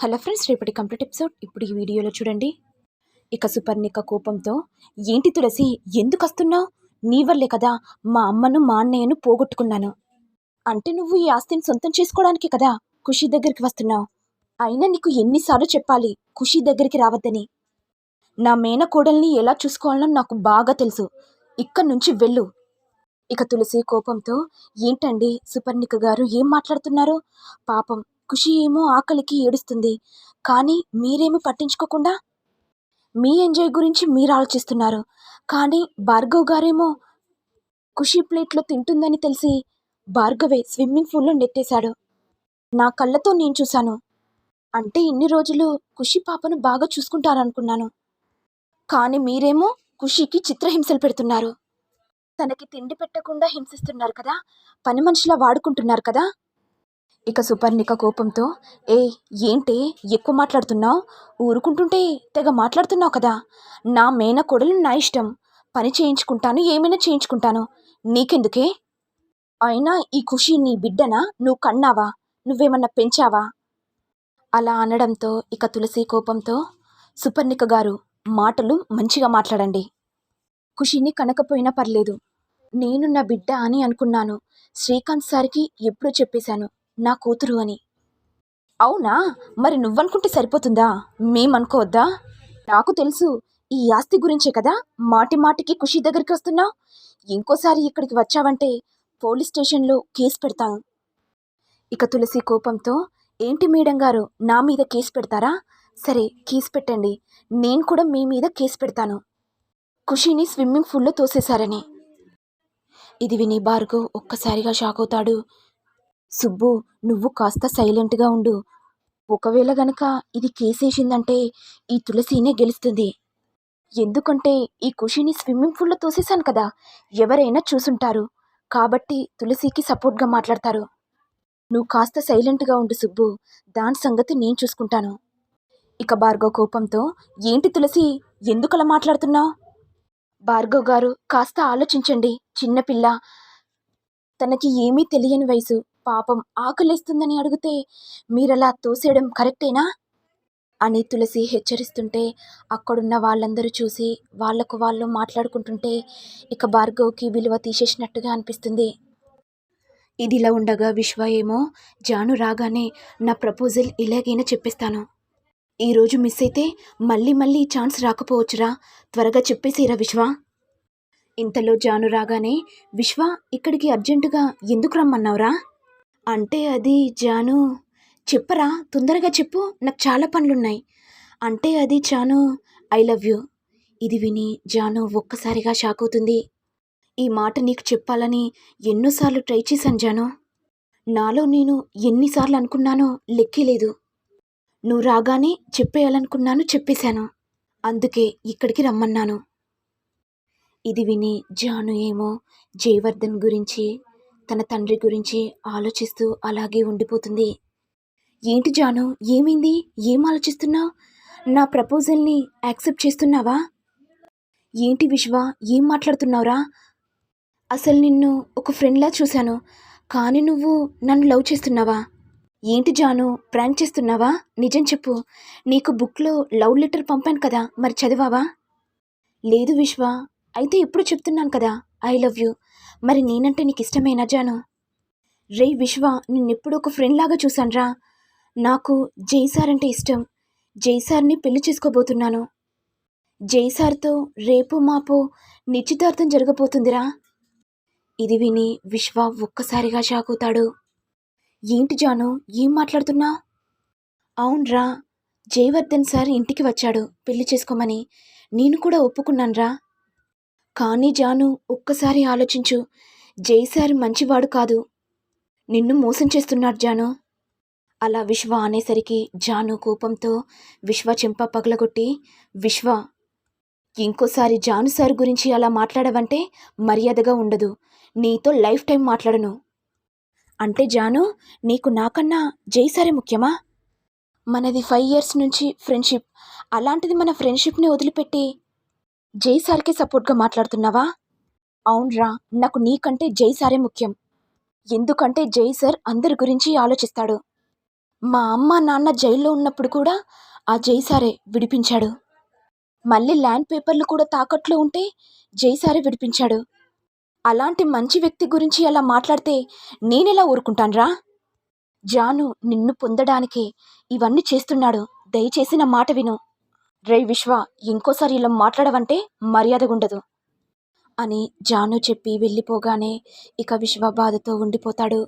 Hello friends రేపటి complete episode. ఇప్పుడు ఈ వీడియోలో చూడండి. ఇక సుపర్ణిక కోపంతో ఏంటి తులసి ఎందుకు వస్తున్నావు? నీ వల్లే కదా మా అమ్మను మా అన్నయ్యను పోగొట్టుకున్నాను. అంటే నువ్వు ఈ ఆస్తిని సొంతం చేసుకోవడానికి కదా ఖుషి దగ్గరికి వస్తున్నావు. అయినా నీకు ఎన్నిసార్లు చెప్పాలి ఖుషి దగ్గరికి రావద్దని. నా మేనకోడల్ని ఎలా చూసుకోవాలో నాకు బాగా తెలుసు. ఇక్కడి నుంచి వెళ్ళు. ఇక తులసి కోపంతో ఏంటండి సుపర్ణిక గారు ఏం మాట్లాడుతున్నారు? పాపం ఖుషి ఏమో ఆకలికి ఏడుస్తుంది. కానీ మీరేమి పట్టించుకోకుండా మీ ఎంజాయ్ గురించి మీరు ఆలోచిస్తున్నారు. కానీ భార్గవ్ గారేమో ఖుషి ప్లేట్లో తింటుందని తెలిసి భార్గవే స్విమ్మింగ్ పూల్లో నెట్టేశాడు. నా కళ్ళతో నేను చూశాను. అంటే ఇన్ని రోజులు ఖుషి పాపను బాగా చూసుకుంటారనుకున్నాను. కానీ మీరేమో ఖుషికి చిత్రహింసలు పెడుతున్నారు. తనకి తిండి పెట్టకుండా హింసిస్తున్నారు కదా. పని మనిషిలా వాడుకుంటున్నారు కదా. ఇక సుపర్ణిక కోపంతో ఏ ఏంటి? ఎక్కువ మాట్లాడుతున్నావు? ఊరుకుంటుంటే తెగ మాట్లాడుతున్నావు కదా? నా మేన కొడలు నా ఇష్టం. పని చేయించుకుంటాను ఏమైనా చేయించుకుంటాను. నీకెందుకే? అయినా ఈ ఖుషి నీ బిడ్డనా? నువ్వు కన్నావా? నువ్వేమన్నా పెంచావా? అలా అనడంతో ఇక తులసి కోపంతో సుపర్ణిక గారు మాటలు మంచిగా మాట్లాడండి. ఖుషిని కనకపోయినా పర్లేదు. నేను నా బిడ్డ అని అనుకున్నాను. శ్రీకాంత్ సార్కి ఎప్పుడూ చెప్పేశాను. నా కూతురు అని. అవునా? మరి నువ్వనుకుంటే సరిపోతుందా? మేమనుకోవద్దా? నాకు తెలుసు ఈ ఆస్తి గురించే కదా మాటి మాటికి ఖుషి దగ్గరికి వస్తున్నావు ఇంకోసారి ఇక్కడికి వచ్చావంటే పోలీస్ స్టేషన్లో కేసు పెడతాను ఇక తులసి కోపంతో ఏంటి మేడం గారు నా మీద కేసు పెడతారా? సరే కేసు పెట్టండి. నేను కూడా మీ మీద కేసు పెడతాను. ఖుషిని స్విమ్మింగ్ పూల్లో తోసేశారని. ఇది విని భార్గవ్ ఒక్కసారిగా షాక్ అవుతాడు. సుబ్బు నువ్వు కాస్త సైలెంట్గా ఉండు. ఒకవేళ గనక ఇది కేసేసిందంటే ఈ తులసినే గెలుస్తుంది. ఎందుకంటే ఈ కుషిని స్విమ్మింగ్ పూల్లో తోసేశాను కదా ఎవరైనా చూసుంటారు. కాబట్టి తులసికి సపోర్ట్గా మాట్లాడతారు. నువ్వు కాస్త సైలెంట్గా ఉండు సుబ్బు దాని సంగతి నేను చూసుకుంటాను. ఇక భార్గవ్ కోపంతో ఏంటి తులసి ఎందుకలా మాట్లాడుతున్నావు? భార్గవ్ గారు కాస్త ఆలోచించండి చిన్నపిల్ల తనకి ఏమీ తెలియని వయసు. పాపం ఆకలిస్తుందని అడిగితే మీరలా తోసేయడం కరెక్టేనా? అని తులసి హెచ్చరిస్తుంటే అక్కడున్న వాళ్ళందరూ చూసి వాళ్ళకు వాళ్ళు మాట్లాడుకుంటుంటే ఇక భార్గవ్కి విలువ తీసేసినట్టుగా అనిపిస్తుంది. ఇదిలా ఉండగా విశ్వ ఏమో జాను రాగానే నా ప్రపోజల్ ఇలాగైనా చెప్పేస్తాను. ఈరోజు మిస్ అయితే మళ్ళీ మళ్ళీ ఛాన్స్ రాకపోవచ్చురా. త్వరగా చెప్పేసేరా విశ్వ. ఇంతలో జాను రాగానే విశ్వ ఇక్కడికి అర్జెంటుగా ఎందుకు రమ్మన్నావురా? అంటే అది జాను చెప్పరా తొందరగా చెప్పు నాకు చాలా పనులున్నాయి. అంటే అది జాను ఐ లవ్ యూ. ఇది విని జాను ఒక్కసారిగా షాక్ అవుతుంది. ఈ మాట నీకు చెప్పాలని ఎన్నోసార్లు ట్రై చేశాను జాను. నాలో నేను ఎన్నిసార్లు అనుకున్నానో లెక్కలేదు నువ్వు రాగానే చెప్పేయాలనుకున్నాను చెప్పేశాను. అందుకే ఇక్కడికి రమ్మన్నాను. ఇది విని జాను ఏమో జయవర్ధన్ గురించి తన తండ్రి గురించి ఆలోచిస్తూ అలాగే ఉండిపోతుంది. ఏంటి జాను ఏమైంది? ఏం ఆలోచిస్తున్నావు? నా ప్రపోజల్ని యాక్సెప్ట్ చేస్తున్నావా? ఏంటి విశ్వ ఏం మాట్లాడుతున్నావురా? అసలు నిన్ను ఒక ఫ్రెండ్లా చూశాను కానీ నువ్వు నన్ను లవ్ చేస్తున్నావా? ఏంటి జాను ప్రాంక్ చేస్తున్నావా? నిజం చెప్పు. నీకు బుక్లో లవ్ లెటర్ పంపాను కదా మరి చదివావా? లేదు విశ్వ అయితే ఎప్పుడు చెప్తున్నాను కదా? I love you. మరి నేనంటే నీకు ఇష్టమేనా జాను? రే విశ్వ నిన్నెప్పుడు ఒక ఫ్రెండ్ లాగా చూశానురా. నాకు జైసార్ అంటే ఇష్టం. జైసార్ని పెళ్ళి చేసుకోబోతున్నాను. జైసార్తో రేపు మాపు నిశ్చితార్థం జరగబోతుందిరా. ఇది విని విశ్వ ఒక్కసారిగా షాక్ అవుతాడు. ఏంటి జాను ఏం మాట్లాడుతున్నా? అవునరా జయవర్ధన్ సార్ ఇంటికి వచ్చాడు పెళ్ళి చేసుకోమని. నేను కూడా ఒప్పుకున్నానురా. కానీ జాను ఒక్కసారి ఆలోచించు. జై సార్ మంచివాడు కాదు. నిన్ను మోసం చేస్తున్నాడు జాను. అలా విశ్వ అనేసరికి జాను కోపంతో విశ్వ చెంప పగలగొట్టి విశ్వ ఇంకోసారి జాను సార్ గురించి అలా మాట్లాడవంటే మర్యాదగా ఉండదు. నీతో లైఫ్ టైం మాట్లాడను. అంటే జాను నీకు నాకన్నా జైసారే ముఖ్యమా? మనది ఫైవ్ ఇయర్స్ నుంచి ఫ్రెండ్షిప్. అలాంటిది మన ఫ్రెండ్షిప్ని వదిలిపెట్టి జైసార్కే సపోర్ట్గా మాట్లాడుతున్నావా? అవునరా నాకు నీకంటే జైసారే ముఖ్యం. ఎందుకంటే జై సార్ అందరి గురించి ఆలోచిస్తాడు. మా అమ్మ నాన్న జైల్లో ఉన్నప్పుడు కూడా ఆ జైసారే విడిపించాడు. మళ్ళీ ల్యాండ్ పేపర్లు కూడా తాకట్లో ఉంటే జైసారే విడిపించాడు. అలాంటి మంచి వ్యక్తి గురించి అలా మాట్లాడితే నేనెలా ఊరుకుంటాన్రా? జాను నిన్ను పొందడానికే ఇవన్నీ చేస్తున్నాడు. దయచేసి నా మాట విను. రే విశ్వ ఇంకోసారి ఇలా మాట్లాడవంటే మర్యాదగుండదు అని జాను చెప్పి వెళ్ళిపోగానే ఇక విశ్వ బాధతో ఉండిపోతాడు.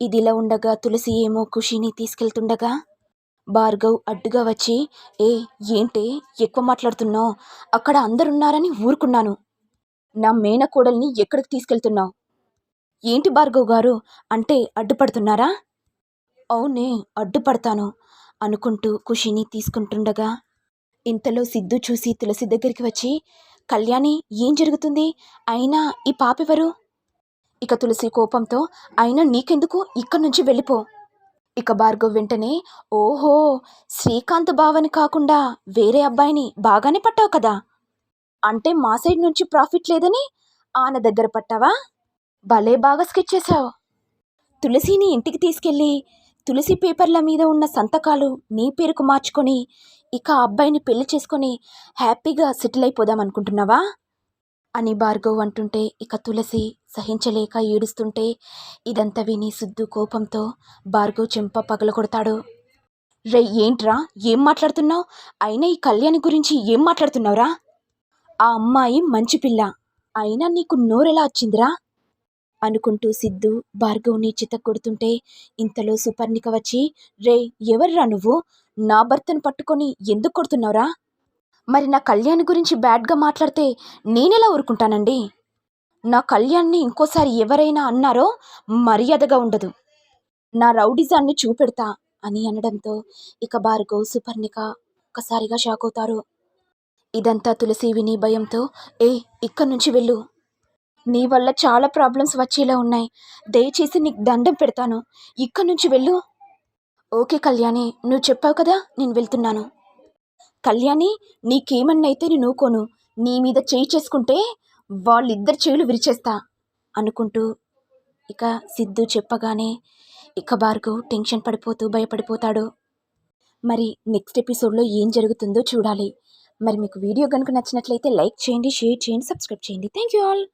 ఇదిలా ఉండగా తులసి ఏమో ఖుషిని తీసుకెళ్తుండగా భార్గవ్ అడ్డుగా వచ్చి ఏ ఏంటి ఎక్కువ మాట్లాడుతున్నావు? అక్కడ అందరున్నారని ఊరుకున్నాను. నా మేనకోడల్ని ఎక్కడికి తీసుకెళ్తున్నావు? ఏంటి భార్గవ్ గారు అంటే అడ్డుపడుతున్నారా? అవునే అడ్డుపడతాను అనుకుంటూ ఖుషిని తీసుకుంటుండగా ఇంతలో సిద్ధు చూసి తులసి దగ్గరికి వచ్చి కళ్యాణి ఏం జరుగుతుంది? అయినా ఈ పాపెవరు? ఇక తులసి కోపంతో అయినా నీకెందుకు? ఇక్కడి నుంచి వెళ్ళిపో. ఇక భార్గవ్ వెంటనే ఓహో శ్రీకాంత్ బావని కాకుండా వేరే అబ్బాయిని బాగానే పట్టావు కదా? అంటే మా సైడ్ నుంచి ప్రాఫిట్ లేదని? ఆన దగ్గర పట్టావా? భలే బాగా స్కెచ్ చేశావు. తులసిని ఇంటికి తీసుకెళ్ళి తులసి పేపర్ల మీద ఉన్న సంతకాలు నీ పేరుకు మార్చుకొని ఇక ఆ అబ్బాయిని పెళ్ళి చేసుకొని హ్యాపీగా సెటిల్ అయిపోదాం అనుకుంటున్నావా? అని భార్గవ్ అంటుంటే ఇక తులసి సహించలేక ఏడుస్తుంటే ఇదంతా విని సిద్ధు కోపంతో భార్గవ్ చెంప పగలగొడతాడు. రే ఏంట్రా? ఏం మాట్లాడుతున్నావు? అయినా ఈ కళ్యాణి గురించి ఏం మాట్లాడుతున్నావురా? ఆ అమ్మాయి మంచి పిల్ల. అయినా నీకు నోరెలా వచ్చిందిరా? అనుకుంటూ సిద్ధు భార్గవ్ని చితక్కొడుతుంటే ఇంతలో సుపర్ణిక వచ్చి రే ఎవర్రా నువ్వు? నా భర్తను పట్టుకొని ఎందుకు కొడుతున్నావురా? మరి నా కళ్యాణ్ గురించి బ్యాడ్గా మాట్లాడితే నేనెలా ఊరుకుంటానండి? నా కళ్యాణ్ని ఇంకోసారి ఎవరైనా అన్నారో మర్యాదగా ఉండదు. నా రౌడిజాన్ని చూపెడతా అని అనడంతో ఇక భార్గవ్ సుపర్ణిక ఒక్కసారిగా షాక్ అవుతారు. ఇదంతా తులసి విని భయంతో ఏ ఇక్కడి నుంచి వెళ్ళు. నీ వల్ల చాలా ప్రాబ్లమ్స్ వచ్చేలా ఉన్నాయి. దయచేసి నీకు దండం పెడతాను. ఇక్కడి నుంచి వెళ్ళు. ఓకే కళ్యాణి నువ్వు చెప్పావు కదా నేను వెళ్తున్నాను. కళ్యాణి నీకేమన్నైతే నేను ఊకోను నీ మీద చేయి చేసుకుంటే వాళ్ళిద్దరు చెవులు విరిచేస్తా అనుకుంటూ ఇక సిద్ధు చెప్పగానే ఇక భార్గవ్ టెన్షన్ పడిపోతూ భయపడిపోతాడు. మరి నెక్స్ట్ ఎపిసోడ్లో ఏం జరుగుతుందో చూడాలి. మరి మీకు వీడియో కనుక నచ్చినట్లయితే లైక్ చేయండి షేర్ చేయండి సబ్స్క్రైబ్ చేయండి. Thank you all.